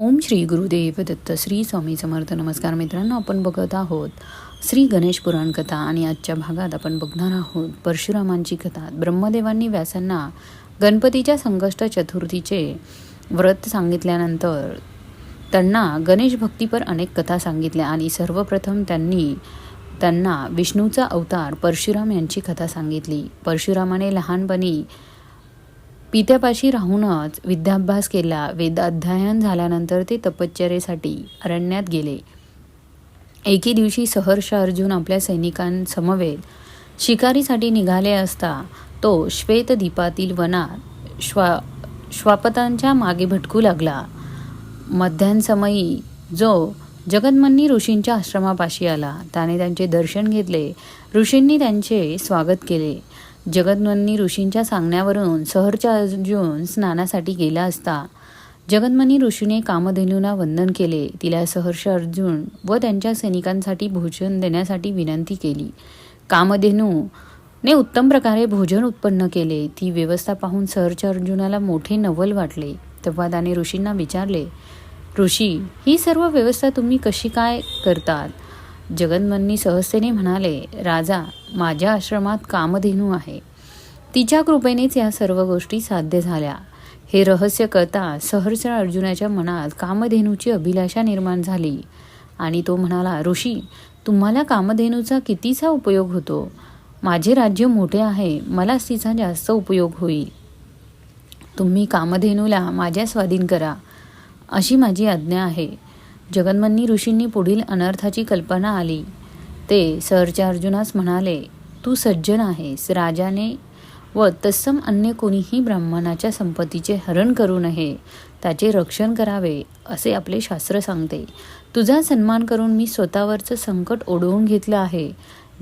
ओम श्री गुरुदेव दत्त श्री स्वामी समर्थ. नमस्कार मित्रांनो आपण बघत आहोत श्री गणेश पुराण कथा आणि आजच्या भागात आपण बघणार आहोत परशुरामांची कथा. ब्रह्मदेवांनी व्यासांना गणपतीच्या संकष्ट चतुर्थीचे व्रत सांगितल्यानंतर त्यांना गणेश भक्तीपर अनेक कथा सांगितल्या आणि सर्वप्रथम त्यांनी त्यांना विष्णूचा अवतार परशुराम यांची कथा सांगितली. परशुरामाने लहानपणी पित्यापाशी राहूनच विद्याभ्यास केला. वेदाध्ययन झाल्यानंतर ते तपश्चर्येसाठी अरण्यात गेले. एके दिवशी सहर्ष अर्जुन आपल्या सैनिकांसमवेत शिकारीसाठी निघाले असता तो श्वेतदीपातील वनात श्वा श्वापतांच्या मागे भटकू लागला. मध्यान्समयी जो जगन्मन्नी ऋषींच्या आश्रमापाशी आला त्याने त्यांचे दर्शन घेतले. ऋषींनी त्यांचे स्वागत केले. जगन्मन्नी ऋषींच्या सांगण्यावरून सहरच्या अर्जुन स्नानासाठी गेला असता. जगन्मनी ऋषीने कामधेनूला वंदन केले. तिला सहर्ष अर्जुन व त्यांच्या सैनिकांसाठी भोजन देण्यासाठी विनंती केली. कामधेनूने उत्तम प्रकारे भोजन उत्पन्न केले. ती व्यवस्था पाहून सहर्ष अर्जुनाला मोठे नवल वाटले. तेव्हा त्याने ऋषींना विचारले ऋषी ही सर्व व्यवस्था तुम्ही कशी काय करतात? जगन्मन्नी सहजतेने म्हणाले राजा माझ्या आश्रमात कामधेनू आहे. तिच्या कृपेनेच या सर्व गोष्टी साध्य झाल्या. हे रहस्य कळता सहर्ष अर्जुनाच्या मनात कामधेनूची अभिलाषा निर्माण झाली. आणि तो म्हणाला ऋषी तुम्हाला कामधेनूचा कितीचा उपयोग होतो? माझे राज्य मोठे आहे मलाच तिचा जास्त उपयोग होईल. तुम्ही कामधेनूला माझ्या स्वाधीन करा. अशी माझी आज्ञा आहे. जगन्मन्नी ऋषींनी पुढील अनर्थाची कल्पना आली. ते सहरच्या अर्जुनास म्हणाले तू सज्जन आहेस. राजाने व तत्सम अन्य कोणीही ब्राह्मणाच्या संपत्तीचे हरण करू नये. त्याचे रक्षण करावे असे आपले शास्त्र सांगते. तुझा सन्मान करून मी स्वतःवरचं संकट ओढवून घेतलं आहे.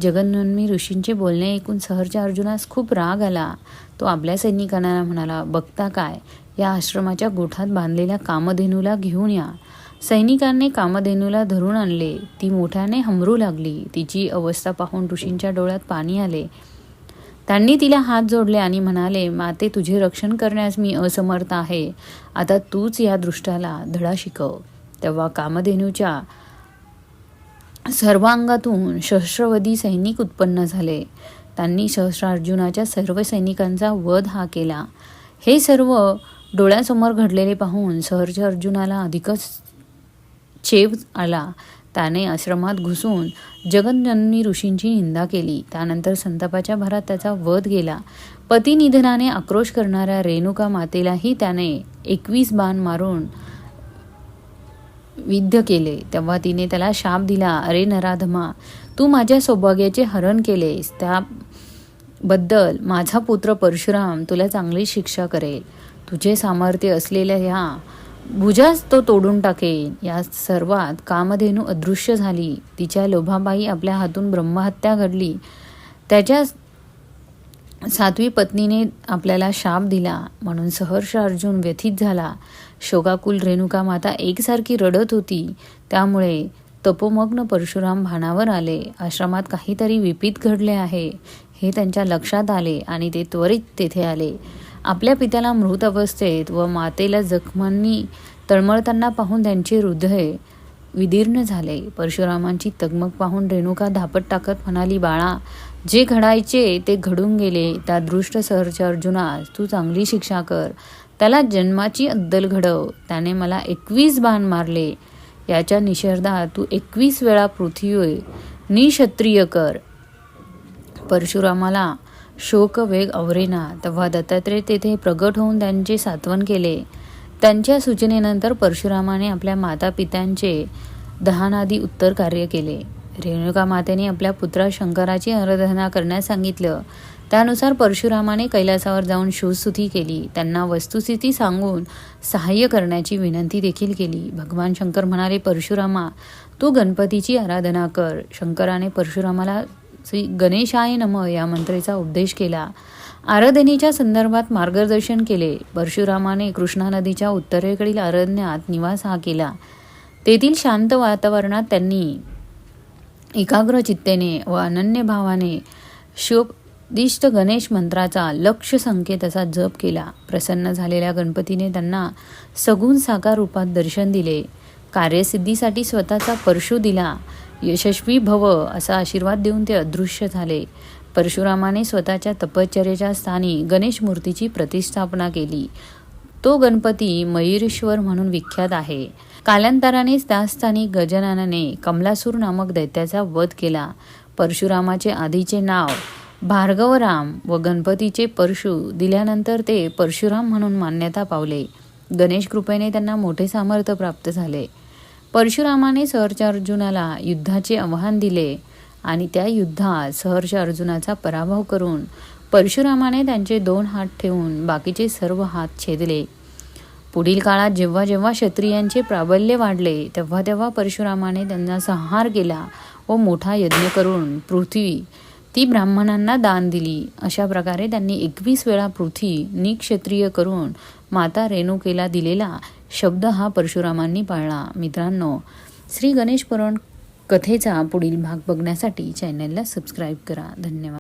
जगन्मन्नी ऋषींचे बोलणे ऐकून सहरच्या अर्जुनास खूप राग आला. तो आपल्या सैनिकांना म्हणाला बघता काय? या आश्रमाच्या गोठात बांधलेल्या कामधेनूला घेऊन या. सैनिकांनी कामधेनूला धरून आणले. ती मोठ्याने हमरू लागली. तिची अवस्था पाहून ऋषींच्या डोळ्यात पाणी आले. त्यांनी तिला हात जोडले आणि म्हणाले माते तुझे रक्षण करण्यास मी असमर्थ आहे. आता तूच या दृष्टाला धडा शिकव. तेव्हा कामधेनूच्या सर्वांगातून सहस्रवधी सैनिक उत्पन्न झाले. त्यांनी सहस्रार्जुनाच्या सर्व सैनिकांचा वध हा केला. हे सर्व डोळ्यासमोर घडलेले पाहून सहर्ष अर्जुनाला अधिकच चेव आला. त्याने आश्रमात घुसून जगन्जननी ऋषींची निंदा केली. त्यानंतर संतापाच्या भरात त्याचा वध गेला. पतिनिधनाने आक्रोश करणाऱ्या रेणुका मातेलाही त्याने एकवीस बाण मारून विद्ध केले. तेव्हा तिने त्याला शाप दिला. अरे नराधमा तू माझ्या सौभाग्याचे हरण केलेस. त्याबद्दल माझा पुत्र परशुराम तुला चांगली शिक्षा करेल. तुझे सामर्थ्य असलेल्या ह्या भुजाच तो तोडून टाकेन. या सर्वात कामधेनू अदृश्य झाली. तिच्या लोभाबाई आपल्या हातून ब्रह्महत्या घडली. त्याच्या सातवी पत्नीने आपल्याला शाप दिला. म्हणून सहर्ष अर्जुन व्यथित झाला. शोकाकुल रेणुका माता एकसारखी रडत होती. त्यामुळे तपोमग्न परशुराम भानावर आले. आश्रमात काहीतरी विपित घडले आहे. हे त्यांच्या लक्षात आले आणि ते त्वरित तेथे आले. आपल्या पित्याला मृत अवस्थेत व मातेला जखमांनी तळमळताना पाहून त्यांचे हृदय विदीर्ण झाले. परशुरामांची तगमग पाहून रेणुका धापट टाकत म्हणाली बाळा जे घडायचे ते घडून गेले. त्या दृष्ट सहरच्या अर्जुनास तू चांगली शिक्षा कर. त्याला जन्माची अद्दल घडव. त्याने मला एकवीस बाण मारले. याच्या निषेधात तू एकवीस वेळा पृथ्वी निक्षत्रिय कर. परशुरामाला शोक वेग अवरेना. तेव्हा दत्तात्रय तेथे प्रगट होऊन त्यांचे सात्वन केले. त्यांच्या सूचनेनंतर परशुरामाने आपल्या माता पित्यांचे दहानादी उत्तर कार्य केले. रेणुका मातेने आपल्या पुत्रा शंकराची आराधना करण्यास सांगितलं. त्यानुसार परशुरामाने कैलासावर जाऊन शिवस्तुती केली. त्यांना वस्तुस्थिती सांगून सहाय्य करण्याची विनंती देखील केली. भगवान शंकर म्हणाले परशुरामा तू गणपतीची आराधना कर. शंकराने परशुरामाला श्री गणेशाय नम या मंत्रेचा उपदेश केला. आराधनेच्या संदर्भात मार्गदर्शन केले. परशुरामाने कृष्णा नदीच्या उत्तरेकडील अरण्यात निवास हा केला. तेथील शांत वातावरणात त्यांनी एकाग्र चित्तेने व अनन्य भावाने शिव गणेश मंत्राचा लक्ष संकेत असा जप केला. प्रसन्न झालेल्या गणपतीने त्यांना सगुण साकार रूपात दर्शन दिले. कार्यसिद्धीसाठी स्वतःचा परशु दिला. यशस्वी भव असा आशीर्वाद देऊन ते अदृश्य झाले. परशुरामाने स्वतःच्या तपश्चर्याच्या स्थानी गणेश मूर्तीची प्रतिष्ठापना केली. तो गणपती मयुरेश्वर म्हणून विख्यात आहे. कालांतरानेच त्या स्थानी गजाननाने कमलासूर नामक दैत्याचा वध केला. परशुरामाचे आधीचे नाव भार्गवराम व गणपतीचे परशु दिल्यानंतर ते परशुराम म्हणून मान्यता पावले. गणेश कृपेने त्यांना मोठे सामर्थ्य प्राप्त झाले. परशुरामाने सहर्ष अर्जुनाला युद्धाचे आव्हान दिले आणि त्या युद्धात सहर्ष अर्जुनाचा पराभव करून परशुरामाने त्यांचे दोन हात ठेवून बाकीचे सर्व हात छेदले. पुढील काळात जेव्हा जेव्हा क्षत्रियांचे प्राबल्य वाढले तेव्हा तेव्हा परशुरामाने त्यांना संहार केला व मोठा यज्ञ करून पृथ्वी ती ब्राह्मणांना दान दिली. अशा प्रकारे त्यांनी एकवीस वेळा पृथ्वी निक्षत्रिय करून माता रेणुकेला दिलेला शब्द हा परशुरामांनी पाळला. मित्रांनो श्री गणेश पुराण कथेचा पुढील भाग बघण्यासाठी चॅनलला सबस्क्राईब करा. धन्यवाद.